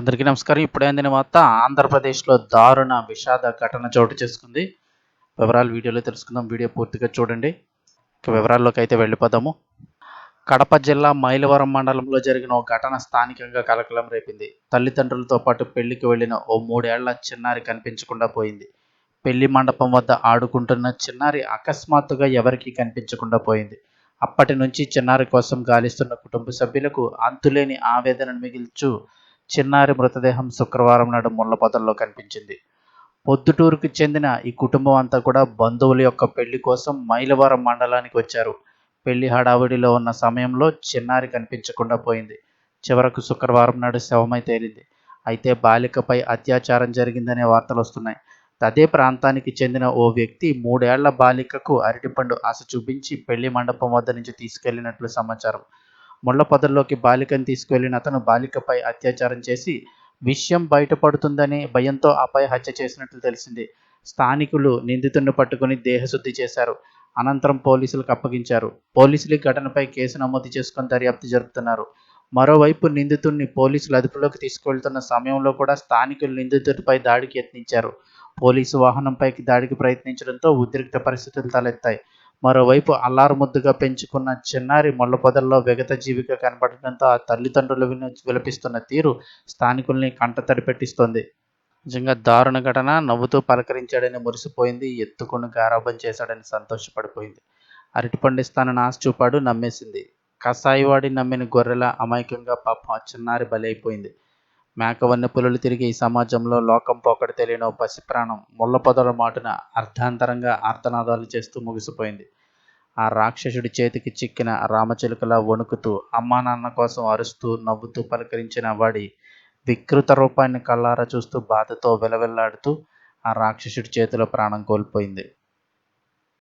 అందరికీ నమస్కారం. ఇప్పుడే అందిన వార్త ఆంధ్రప్రదేశ్లో దారుణ విషాద ఘటన చోటు చేసుకుంది. వివరాలు వీడియోలో తెలుసుకుందాం. వీడియో పూర్తిగా చూడండి. ఇక వివరాల్లోకి అయితే వెళ్ళిపోదాము. కడప జిల్లా మైలవరం మండలంలో జరిగిన ఓ ఘటన స్థానికంగా కలకలం రేపింది. తల్లిదండ్రులతో పాటు పెళ్ళికి వెళ్ళిన ఓ మూడేళ్ళ చిన్నారి కనిపించకుండా పోయింది. పెళ్ళి మండపం వద్ద ఆడుకుంటున్న చిన్నారి అకస్మాత్తుగా ఎవరికీ కనిపించకుండా పోయింది. అప్పటి నుంచి చిన్నారి కోసం గాలిస్తున్న కుటుంబ సభ్యులకు అంతులేని ఆవేదనను మిగిల్చు చిన్నారి మృతదేహం శుక్రవారం నాడు ముళ్ళపొదల్లో కనిపించింది. పొద్దుటూరుకు చెందిన ఈ కుటుంబం అంతా కూడా బంధువుల యొక్క పెళ్ళి కోసం మైలవరం మండలానికి వచ్చారు. పెళ్ళి హడావిడిలో ఉన్న సమయంలో చిన్నారి కనిపించకుండా పోయింది. చివరకు శుక్రవారం నాడు శవమై తేలింది. అయితే బాలికపై అత్యాచారం జరిగిందనే వార్తలు వస్తున్నాయి. అదే ప్రాంతానికి చెందిన ఓ వ్యక్తి మూడేళ్ళ బాలికకు అరటిపండు ఆశ చూపించి పెళ్ళి మండపం వద్ద నుంచి తీసుకెళ్ళినట్లు సమాచారం. ముళ్ళ పొదల్లోకి బాలికను తీసుకువెళ్ళిన అతను బాలికపై అత్యాచారం చేసి విషయం బయటపడుతుందని భయంతో ఆపై హత్య చేసినట్లు తెలిసింది. స్థానికులు నిందితుడిని పట్టుకుని దేహశుద్ధి చేశారు. అనంతరం పోలీసులకు అప్పగించారు. పోలీసులు ఈ ఘటనపై కేసు నమోదు చేసుకుని దర్యాప్తు జరుపుతున్నారు. మరోవైపు నిందితుడిని పోలీసులు అదుపులోకి తీసుకువెళ్తున్న సమయంలో కూడా స్థానికులు నిందితుడిపై దాడికి యత్నించారు. పోలీసు వాహనంపైకి దాడికి ప్రయత్నించడంతో ఉద్రిక్త పరిస్థితులు తలెత్తాయి. మరోవైపు అల్లారుముద్దుగా పెంచుకున్న చిన్నారి మొల్లపొదల్లో విగత జీవిగా కనపడడంతో ఆ తల్లిదండ్రులు విలపిస్తున్న తీరు స్థానికుల్ని కంట తడిపెట్టిస్తోంది నిజంగా దారుణ ఘటన. నవ్వుతూ పలకరించాడని మురిసిపోయింది. ఎత్తుకుని గారాబం చేశాడని సంతోషపడిపోయింది. అరటి పండిస్తానని ఆశ చూపాడు నమ్మేసింది. కసాయివాడి నమ్మిన గొర్రెల అమాయకంగా పాపం చిన్నారి బలైపోయింది మేకవన్నె పులులు తిరిగి ఈ సమాజంలో లోకం పోకడ తెలియని పసిప్రాణం పసి ప్రాణం ముళ్ళ పొదల మాటున అర్ధాంతరంగా ఆర్తనాదాలు చేస్తూ ముగిసిపోయింది. ఆ రాక్షసుడి చేతికి చిక్కిన రామచిలుకలా వణుకుతూ అమ్మా నాన్న కోసం అరుస్తూ నవ్వుతూ పలకరించిన వాడి వికృత రూపాన్ని కళ్ళారా చూస్తూ బాధతో విలవిల్లాడుతూ ఆ రాక్షసుడి చేతిలో ప్రాణం కోల్పోయింది.